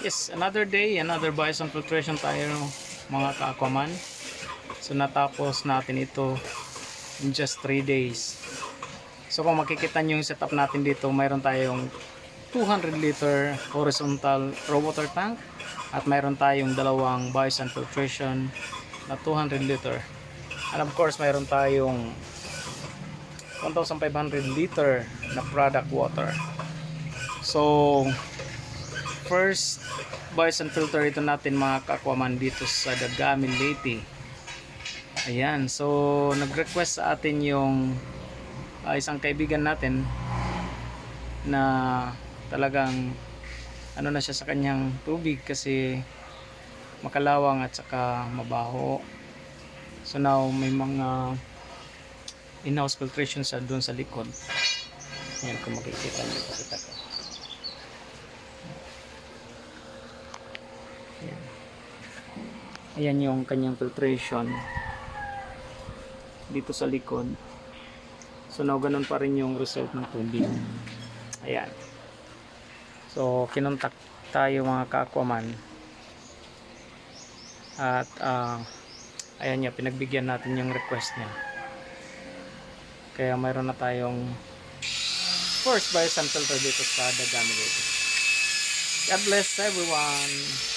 Yes, another day, another bison filtration tayo mga ka-aquaman. So natapos natin ito in just 3 days. So kung makikita nyo yung setup natin dito, mayroon tayong 200 liter horizontal raw water tank at mayroon tayong dalawang bison filtration na 200 liter. And of course, mayroon tayong 1,500 liter na product water. So, first bison filter ito natin mga kakwaman dito sa Dagamin Leyte. Ayan, so nag-request sa atin yung ah, isang kaibigan natin na talagang ano na siya sa kanyang tubig kasi makalawang at saka mabaho. So now may mga in-house filtration sa doon sa likod. Ayan kung makikita niyo pakita ko. Ayan. Yung kanyang filtration dito sa likod. So now ganun pa rin yung result ng tubig. Ayan. So kinontak tayo mga ka-aquaman. At ah, ayan niya, pinagbigyan natin yung request niya. Kaya mayroon na tayong first bison filter dito sa Dagami dito. God bless everyone.